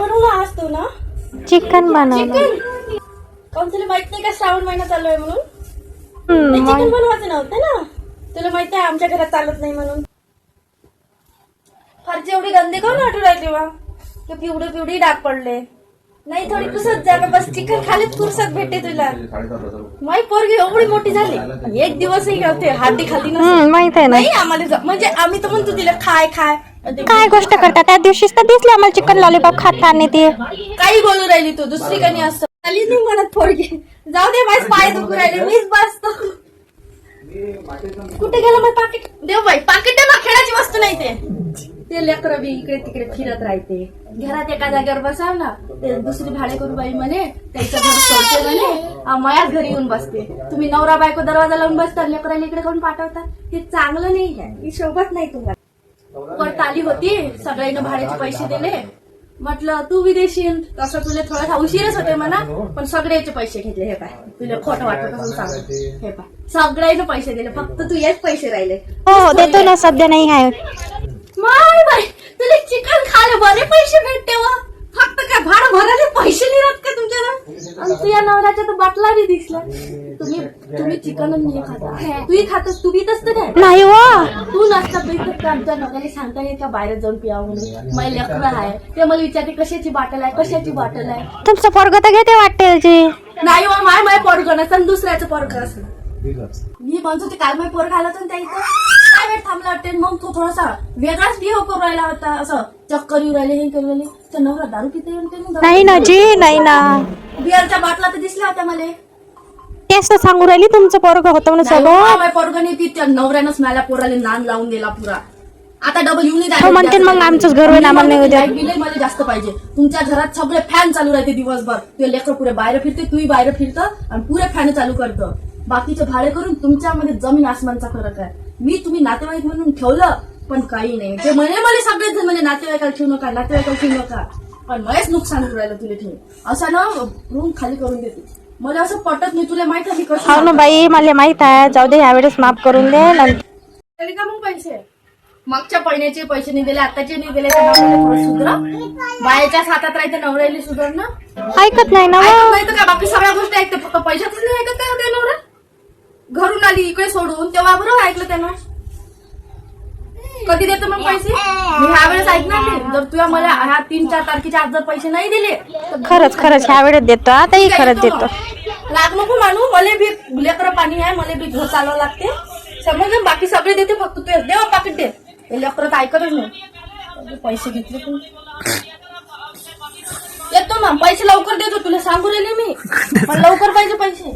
बनवलं आज तू ना? चिकन बनवलं. चिकन? काऊन तुला माहीत नाही का? श्रावण महिना चालू आहे म्हणून. नाही, चिकन बनवायचं नव्हतं ना? तुला माहीत आहे आमच्या घरात चालत नाही म्हणून. फारची एवढी गंदी काऊन वाटू राहिली वा? की पिवडी पिवडी डाग पडले. नाही थोडी पुसत जा बस चिकन खालीच पुरसत भेटते तुला. माई पोरगी एवढी मोठी झाली. एक दिवसही होते हाती खाली हम्म, माहीत आहे ना. नाही आम्हाला ज- म्हणजे आम्ही तर म्हणतो तिला खाय खाय. काय गोष्ट करता? त्या दिवशीच तर दिसले आम्हाला चिकन लॉलीपॉप खाताना ते. काही बोलू राहिली तू दुसरी कणी असं. आली नाही म्हणत पोरगी. जाऊ दे माझ पाय दुखू राहिले. मीच बसतो. कुठे गेलं मग पाकिट? देव बाई पाकिट मग खेळाची वस्तू नाही ते. ते लेकर बी इकडे तिकडे फिरत राहते. घरात एका जागेवर बसाव ना ते दुसरी भाडे करू बाई म्हणे त्याचं घर सोडते म्हणे मायाच घरी येऊन बसते. तुम्ही नवरा बायको दरवाजा लावून बसता लेकराला इकडे करून पाठवता हे चांगलं नाही आहे. ही शोभत नाही तुम्हाला. वर ताली होती सगळ्यांना भाड्याचे पैसे दिले. म्हटलं तू विदेशी. तसं तुला थोडासा उशीरच होते म्हणा पण सगळ्याचे पैसे घेतले हे पाय. तुला खोटं वाटत असून सांग. हे पाय. सगळ्यांना पैसे दिले फक्त तू हेच पैसे राहिले. हो हो देतो ना सध्या नाही आहे. माय बाय तुला चिकन खायला बरे पैसे भेटते व. फक्त काय भाडं भरायला पैसे नाही राहत का तुमच्याकडे? आणि तुझ्या नवऱ्याच्या तर बाटला नाही दिसला. तुम्ही तुम्ही चिकन नाही खाता. तूही खातस तू बीतच तर काय? नाही वा. तू नसता भेटत का आमच्या नवऱ्याने सांगता येईल का बाहेर जाऊन पिया म्हणून? मला लेकरं आहे. ते मला विचारते कशाची बाटल आहे? कशाची बाटल आहे? तुमचं पोरग तर घेते वाटते नाही हो माय माय पोरग नसतं दुसऱ्याचं पोरग असं मी म्हणतो ते काल माय पोरग आला ना त्या इथं? काय वेळ थांबला वाटते मग तो थोडासा वेगळाच बिहेव करू राहिला होता असं चक्कर येऊ राहिले हे करू राहिले. तर नवरा दारू मग दारू- नाही ना जी नाही ना. बिअरच्या बाटला तर दिसल्या होत्या मला. तेच तर सांगू राहिली तुमचं पोरग होतं म्हणून सगळं माय पोरग नाही ती त्या नवऱ्यानंच मला पोराला नान लावून दिला पुरा. आता डबल येऊन हो म्हणते ना मग आमचंच घर होईल, आम्हाला नाही उद्या. मला जास्त पाहिजे. तुमच्या घरात सगळे फॅन चालू राहते दिवसभर. ते लेकर पुरे बाहेर फिरते तुम्ही बाहेर फिरतं आणि पुरे फॅन चालू करतं. बाकीचे भाडे करून तुमच्यामध्ये जमीन आसमानचा फरक आहे. मी तुम्ही नातेवाईक म्हणून ठेवलं पण काही नाही. ते म्हणे मला सगळेच जण म्हणजे नातेवाईकाला ठेवू नका नातेवाईकाला ठेवू नका. पण मलाच नुकसान राहिलं तुला ठेवून. असं ना रूम खाली करून देते. मला असं पटत नाही तुला माहीत आहे कसं हो ना बाई मला माहीत आहे. जाऊ दे यावेळेस माफ करून दे नंतर का मग पैसे? मागच्या पहिल्याचे पैसे नाही दिले आताचे नाही दिले तर नवऱ्याला थोडं सुधरा. बायाच्या हातात राहते नवऱ्याला सुधर ना ऐकत नाही ना. ऐकत नाही तर काय बाकी सगळ्या गोष्टी ऐकते फक्त पैशाच नाही ऐकत काय होते नवरा? आली इकडे सोडून तेव्हा बरोबर ऐकलं त्यानं? कधी देतो मग पैसे? मी ह्या वेळेस ऐकणार नाही. जर तुला मला ह्या तीन चार तारखेच्या आज जर पैसे नाही दिले तर खरंच खरंच ह्या वेळेस देतो आताही खरंच देतो. लाग नको मानू मला बी लेकर पाणी आहे मला बी घर चालवावं लागते. समज बाकी सगळे देते फक्त तू. देवा पाकिट दे. हे लेकर तर ऐकतच नाही. पैसे घेतले तू. येतो ना पैसे लवकर देतो तुला. सांगू राहिले मी. पण लवकर पाहिजे पैसे.